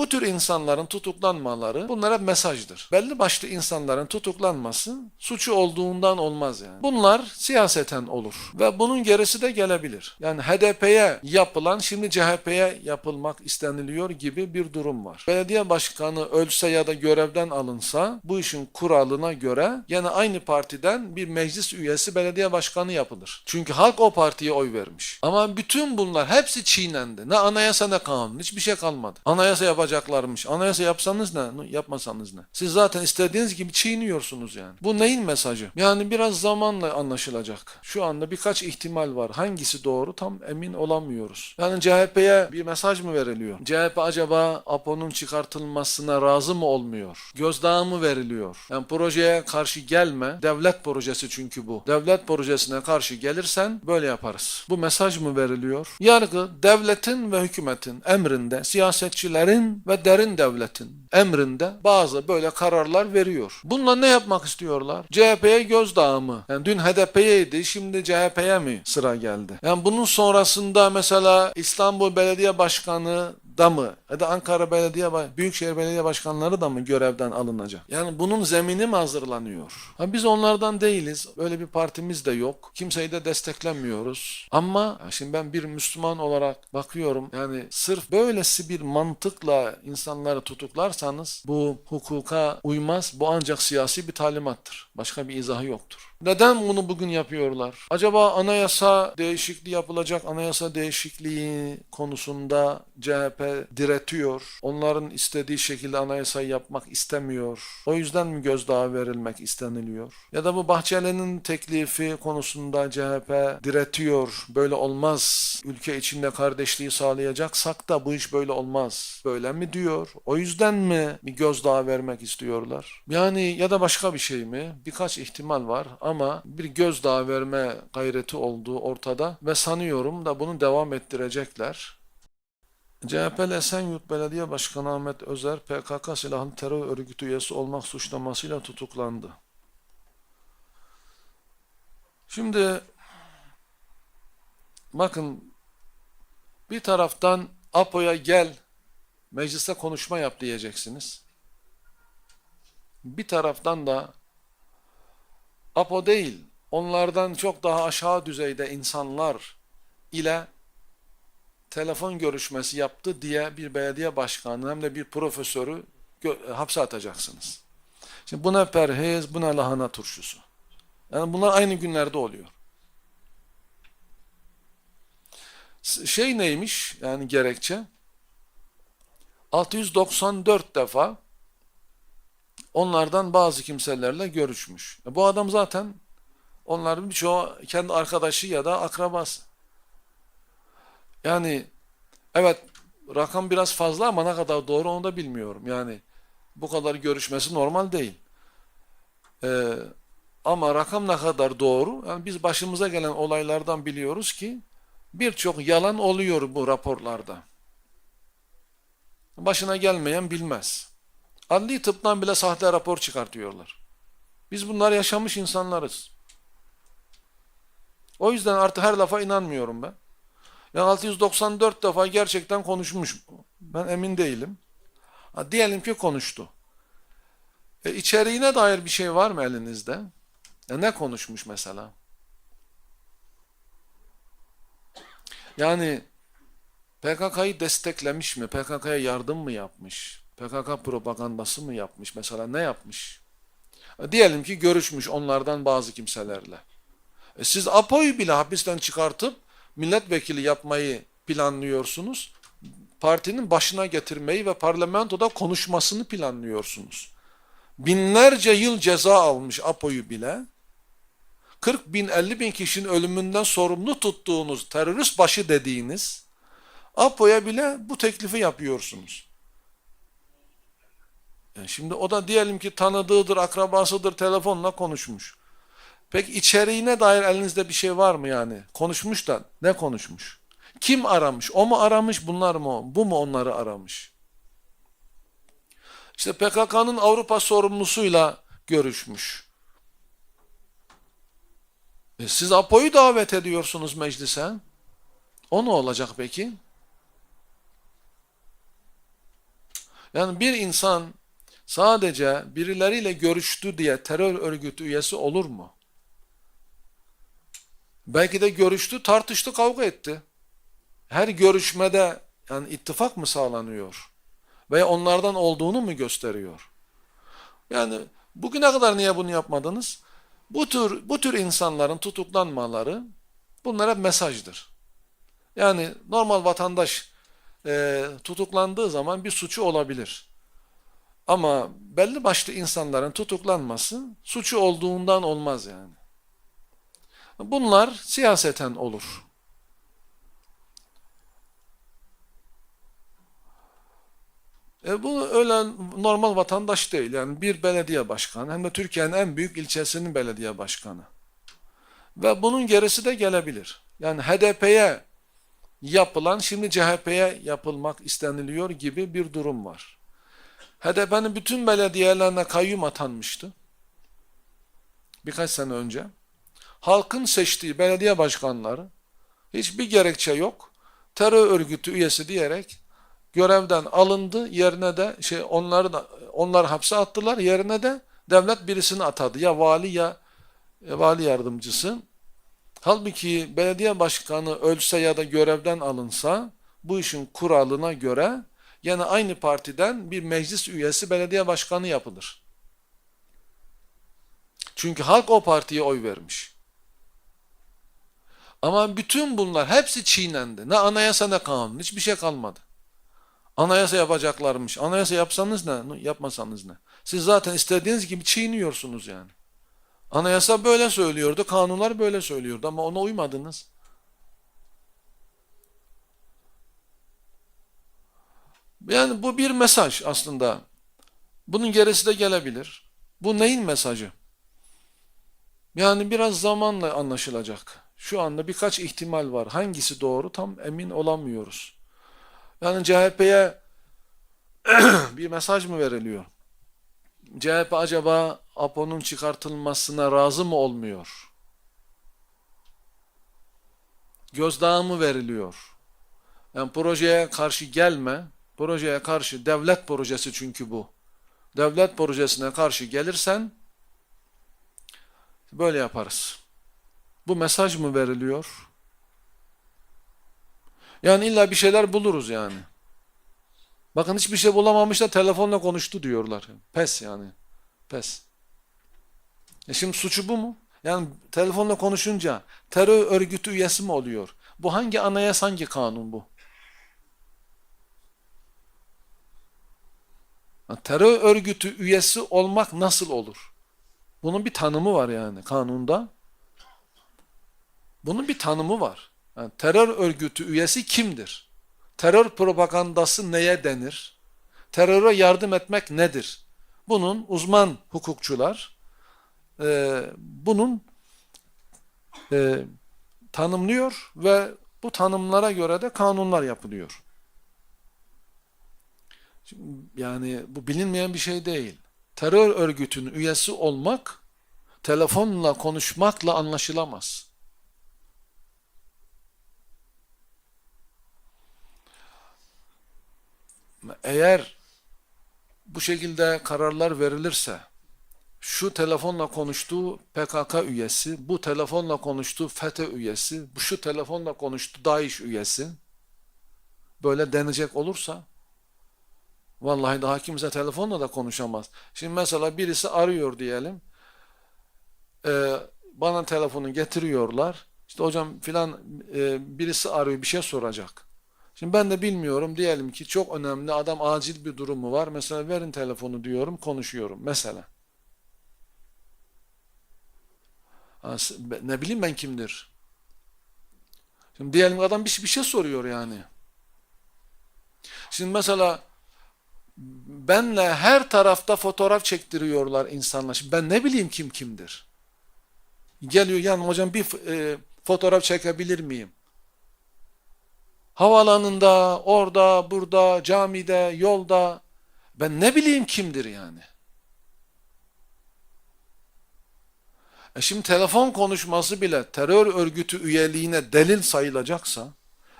Bu tür insanların tutuklanmaları bunlar hep mesajdır. Belli başlı insanların tutuklanması suçu olduğundan olmaz yani. Bunlar siyaseten olur ve bunun gerisi de gelebilir. Yani HDP'ye yapılan şimdi CHP'ye yapılmak isteniliyor gibi bir durum var. Belediye başkanı ölse ya da görevden alınsa bu işin kuralına göre yine aynı partiden bir meclis üyesi belediye başkanı yapılır. Çünkü halk o partiye oy vermiş. Ama bütün bunlar hepsi çiğnendi. Ne anayasa ne kanun. Hiçbir şey kalmadı. Anayasa yapacaklarmış. Anayasa yapsanız ne? Yapmasanız ne? Siz zaten istediğiniz gibi çiğniyorsunuz yani. Bu neyin mesajı? Yani biraz zamanla anlaşılacak. Şu anda birkaç ihtimal var. Hangisi doğru tam emin olamıyoruz. Yani CHP'ye bir mesaj mı veriliyor? CHP acaba APO'nun çıkartılmasına razı mı olmuyor? Gözdağı mı veriliyor? Yani projeye karşı gelme. Devlet projesi çünkü bu. Devlet projesine karşı gelirsen böyle yaparız. Bu mesaj mı veriliyor? Yargı devletin ve hükümetin emrinde, siyasetçilerin ve derin devletin emrinde bazı böyle kararlar veriyor. Bununla ne yapmak istiyorlar? CHP'ye gözdağı mı? Yani dün HDP'yeydi, şimdi CHP'ye mi sıra geldi? Yani bunun sonrasında mesela İstanbul Belediye Başkanı da mı ya da Ankara Belediye Büyükşehir Belediye Başkanları da mı görevden alınacak? Yani bunun zemini mi hazırlanıyor? Ha biz onlardan değiliz. Öyle bir partimiz de yok. Kimseyi de desteklemiyoruz. Ama şimdi ben bir Müslüman olarak bakıyorum. Yani sırf böylesi bir mantıkla insanları tutuklarsanız bu hukuka uymaz. Bu ancak siyasi bir talimattır. Başka bir izahı yoktur. Neden bunu bugün yapıyorlar? Acaba anayasa değişikliği yapılacak anayasa değişikliği konusunda CHP diretiyor. Onların istediği şekilde anayasayı yapmak istemiyor. O yüzden mi gözdağı verilmek isteniliyor? Ya da bu Bahçeli'nin teklifi konusunda CHP diretiyor. Böyle olmaz. Ülke içinde kardeşliği sağlayacaksak da bu iş böyle olmaz. Böyle mi diyor? O yüzden mi bir gözdağı vermek istiyorlar? Yani ya da başka bir şey mi? Birkaç ihtimal var ama bir gözdağı verme gayreti olduğu ortada ve sanıyorum da bunu devam ettirecekler. CHP'li Esenyurt Belediye Başkanı Ahmet Özer, PKK silahlı terör örgütü üyesi olmak suçlamasıyla tutuklandı. Şimdi bakın bir taraftan APO'ya gel mecliste konuşma yap diyeceksiniz. Bir taraftan da APO değil, onlardan çok daha aşağı düzeyde insanlar ile telefon görüşmesi yaptı diye bir belediye başkanı hem de bir profesörü hapse atacaksınız. Şimdi bu ne perhiz, bu ne lahana turşusu. Yani bunlar aynı günlerde oluyor. Şey neymiş yani gerekçe? 694 defa onlardan bazı kimselerle görüşmüş. E Bu adam zaten onların birçoğu kendi arkadaşı ya da akrabası. Yani evet rakam biraz fazla ama ne kadar doğru onu da bilmiyorum. Yani bu kadar görüşmesi normal değil. Ee, ama rakam ne kadar doğru? Yani biz başımıza gelen olaylardan biliyoruz ki birçok yalan oluyor bu raporlarda. Başına gelmeyen bilmez. Adli tıptan bile sahte rapor çıkartıyorlar. Biz bunlar yaşamış insanlarız. O yüzden artık her lafa inanmıyorum ben. Yani 694 defa gerçekten konuşmuş. Ben emin değilim. Ha, diyelim ki konuştu. E, içeriğine dair bir şey var mı elinizde? E, ne konuşmuş mesela? Yani PKK'yı desteklemiş mi? PKK'ya yardım mı yapmış? PKK propagandası mı yapmış? Mesela ne yapmış? E, diyelim ki görüşmüş onlardan bazı kimselerle. E, siz APO'yu bile hapisten çıkartıp milletvekili yapmayı planlıyorsunuz. Partinin başına getirmeyi ve parlamentoda konuşmasını planlıyorsunuz. Binlerce yıl ceza almış APO'yu bile. 40 bin 50 bin kişinin ölümünden sorumlu tuttuğunuz terörist başı dediğiniz APO'ya bile bu teklifi yapıyorsunuz. Yani şimdi o da diyelim ki tanıdığıdır, akrabasıdır, telefonla konuşmuş. Peki içeriğine dair elinizde bir şey var mı yani? Konuşmuş da ne konuşmuş? Kim aramış? O mu aramış, bunlar mı? Bu mu onları aramış? İşte PKK'nın Avrupa sorumlusuyla görüşmüş. E siz APO'yu davet ediyorsunuz meclise. O ne olacak peki? Yani bir insan sadece birileriyle görüştü diye terör örgütü üyesi olur mu? Belki de görüştü, tartıştı, kavga etti. Her görüşmede yani ittifak mı sağlanıyor? Veya onlardan olduğunu mu gösteriyor? Yani bugüne kadar niye bunu yapmadınız? Bu tür bu tür insanların tutuklanmaları bunlar hep mesajdır. Yani normal vatandaş e, tutuklandığı zaman bir suçu olabilir. Ama belli başlı insanların tutuklanması suçu olduğundan olmaz yani. Bunlar siyaseten olur. E bu öyle normal vatandaş değil. Yani bir belediye başkanı hem de Türkiye'nin en büyük ilçesinin belediye başkanı. Ve bunun gerisi de gelebilir. Yani HDP'ye yapılan şimdi CHP'ye yapılmak isteniliyor gibi bir durum var. HDP'nin bütün belediyelerine kayyum atanmıştı. Birkaç sene önce. Halkın seçtiği belediye başkanları hiçbir gerekçe yok. Terör örgütü üyesi diyerek görevden alındı. Yerine de şey onları da onlar hapse attılar. Yerine de devlet birisini atadı. Ya vali ya e, vali yardımcısı. Halbuki belediye başkanı ölse ya da görevden alınsa bu işin kuralına göre yine aynı partiden bir meclis üyesi belediye başkanı yapılır. Çünkü halk o partiye oy vermiş. Ama bütün bunlar hepsi çiğnendi. Ne anayasa ne kanun. Hiçbir şey kalmadı. Anayasa yapacaklarmış. Anayasa yapsanız ne? Yapmasanız ne? Siz zaten istediğiniz gibi çiğniyorsunuz yani. Anayasa böyle söylüyordu, kanunlar böyle söylüyordu ama ona uymadınız. Yani bu bir mesaj aslında. Bunun gerisi de gelebilir. Bu neyin mesajı? Yani biraz zamanla anlaşılacak. Şu anda birkaç ihtimal var. Hangisi doğru tam emin olamıyoruz. Yani CHP'ye bir mesaj mı veriliyor? CHP acaba APO'nun çıkartılmasına razı mı olmuyor? Gözdağı mı veriliyor? Yani projeye karşı gelme, projeye karşı devlet projesi çünkü bu. Devlet projesine karşı gelirsen böyle yaparız. Bu mesaj mı veriliyor? Yani illa bir şeyler buluruz yani. Bakın hiçbir şey bulamamış da telefonla konuştu diyorlar. Pes yani. Pes. E şimdi suçu bu mu? Yani telefonla konuşunca terör örgütü üyesi mi oluyor? Bu hangi anayasa hangi kanun bu? Terör örgütü üyesi olmak nasıl olur? Bunun bir tanımı var yani kanunda. Bunun bir tanımı var. Yani terör örgütü üyesi kimdir? Terör propagandası neye denir? Teröre yardım etmek nedir? Bunun uzman hukukçular e, bunun e, tanımlıyor ve bu tanımlara göre de kanunlar yapılıyor. Yani bu bilinmeyen bir şey değil. Terör örgütünün üyesi olmak telefonla konuşmakla anlaşılamaz. Eğer bu şekilde kararlar verilirse şu telefonla konuştuğu PKK üyesi, bu telefonla konuştuğu FETÖ üyesi, bu şu telefonla konuştuğu DAEŞ üyesi böyle denecek olursa vallahi daha kimse telefonla da konuşamaz. Şimdi mesela birisi arıyor diyelim e, bana telefonu getiriyorlar işte hocam filan e, birisi arıyor bir şey soracak. Şimdi ben de bilmiyorum diyelim ki çok önemli adam acil bir durumu var. Mesela verin telefonu diyorum konuşuyorum mesela. Ne bileyim ben kimdir? Şimdi diyelim adam bir, bir şey soruyor yani. Şimdi mesela benle her tarafta fotoğraf çektiriyorlar insanlar. Şimdi ben ne bileyim kim kimdir? Geliyor yani hocam bir e, fotoğraf çekebilir miyim? Havaalanında, orada, burada, camide, yolda. Ben ne bileyim kimdir yani. E şimdi telefon konuşması bile terör örgütü üyeliğine delil sayılacaksa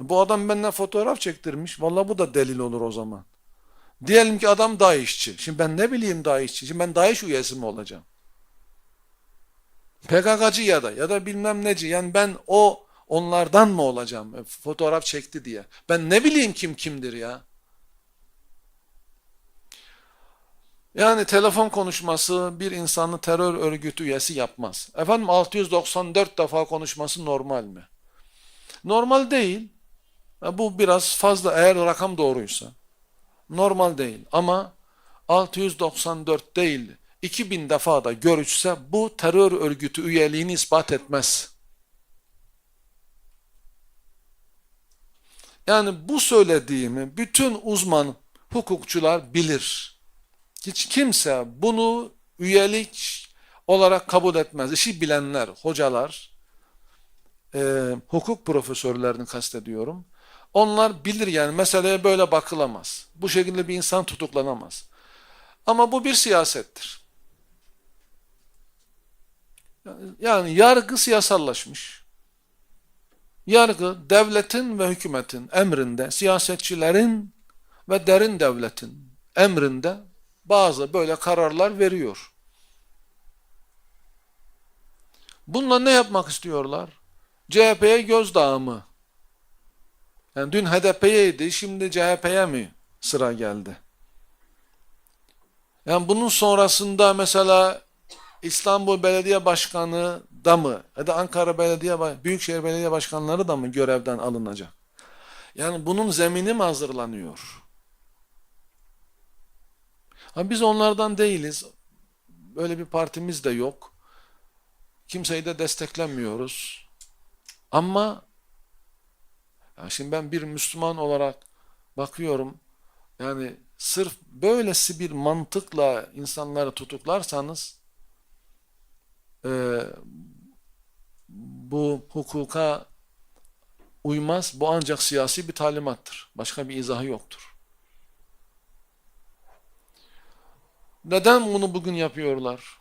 bu adam benimle fotoğraf çektirmiş. Valla bu da delil olur o zaman. Diyelim ki adam DAEŞ'çi. Şimdi ben ne bileyim DAEŞ'çi? Şimdi ben DAEŞ üyesi mi olacağım? PKK'cı ya da ya da bilmem neci. Yani ben o onlardan mı olacağım? E, Fotoğraf çekti diye. Ben ne bileyim kim kimdir ya? Yani telefon konuşması bir insanı terör örgütü üyesi yapmaz. Efendim 694 defa konuşması normal mi? Normal değil. E, Bu biraz fazla eğer rakam doğruysa. Normal değil ama 694 değil 2000 defa da görüşse bu terör örgütü üyeliğini ispat etmez. Yani bu söylediğimi bütün uzman hukukçular bilir. Hiç kimse bunu üyelik olarak kabul etmez. İşi bilenler, hocalar, e, hukuk profesörlerini kastediyorum. Onlar bilir yani meseleye böyle bakılamaz. Bu şekilde bir insan tutuklanamaz. Ama bu bir siyasettir. Yani yargı siyasallaşmış. Yargı devletin ve hükümetin emrinde, siyasetçilerin ve derin devletin emrinde bazı böyle kararlar veriyor. Bununla ne yapmak istiyorlar? CHP'ye gözdağı mı? Yani dün HDP'yeydi, şimdi CHP'ye mi sıra geldi? Yani bunun sonrasında mesela İstanbul Belediye Başkanı da mı ya da Ankara Belediye Büyükşehir Belediye Başkanları da mı görevden alınacak? Yani bunun zemini mi hazırlanıyor? Ha biz onlardan değiliz. Böyle bir partimiz de yok. Kimseyi de desteklemiyoruz. Ama ya şimdi ben bir Müslüman olarak bakıyorum. Yani sırf böylesi bir mantıkla insanları tutuklarsanız e, bu hukuka uymaz. Bu ancak siyasi bir talimattır. Başka bir izahı yoktur. Neden bunu bugün yapıyorlar?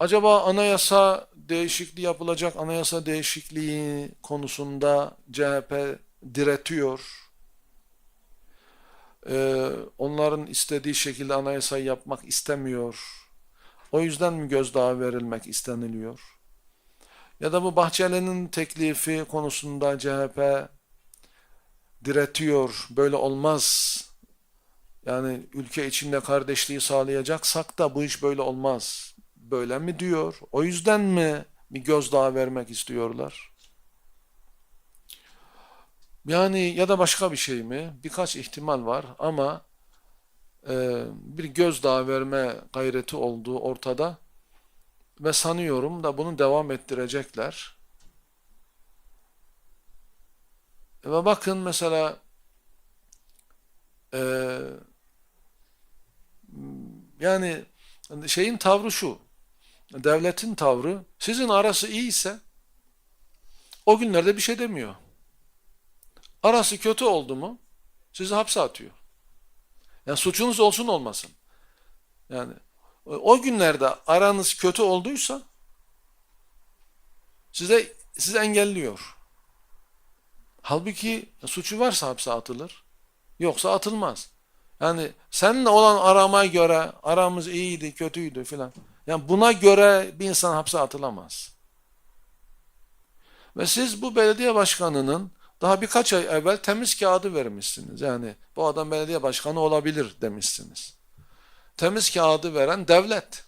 Acaba anayasa değişikliği yapılacak anayasa değişikliği konusunda CHP diretiyor. Ee, onların istediği şekilde anayasayı yapmak istemiyor. O yüzden mi gözdağı verilmek isteniliyor? Ya da bu Bahçeli'nin teklifi konusunda CHP diretiyor. Böyle olmaz. Yani ülke içinde kardeşliği sağlayacaksak da bu iş böyle olmaz. Böyle mi diyor? O yüzden mi bir gözdağı vermek istiyorlar? Yani ya da başka bir şey mi? Birkaç ihtimal var ama e, bir gözdağı verme gayreti olduğu ortada ve sanıyorum da bunu devam ettirecekler. Ve bakın mesela e, yani şeyin tavrı şu, devletin tavrı sizin arası iyiyse o günlerde bir şey demiyor. Arası kötü oldu mu sizi hapse atıyor. Yani suçunuz olsun olmasın. Yani o günlerde aranız kötü olduysa size sizi engelliyor. Halbuki suçu varsa hapse atılır. Yoksa atılmaz. Yani seninle olan arama göre aramız iyiydi, kötüydü filan. Yani buna göre bir insan hapse atılamaz. Ve siz bu belediye başkanının daha birkaç ay evvel temiz kağıdı vermişsiniz. Yani bu adam belediye başkanı olabilir demişsiniz. Temiz kağıdı veren devlet.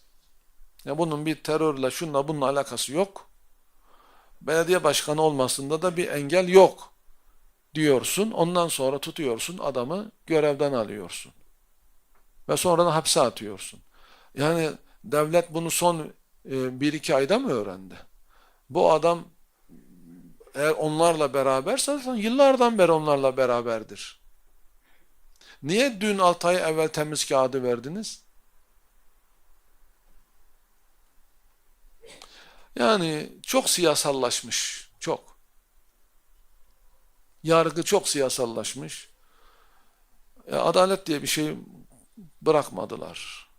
Ya bunun bir terörle şunla bununla alakası yok. Belediye başkanı olmasında da bir engel yok diyorsun. Ondan sonra tutuyorsun adamı görevden alıyorsun. Ve sonra da hapse atıyorsun. Yani devlet bunu son e, bir iki ayda mı öğrendi? Bu adam eğer onlarla beraberse yıllardan beri onlarla beraberdir. Niye dün 6 ay evvel temiz kağıdı verdiniz? Yani çok siyasallaşmış. Çok. Yargı çok siyasallaşmış. E, adalet diye bir şey bırakmadılar.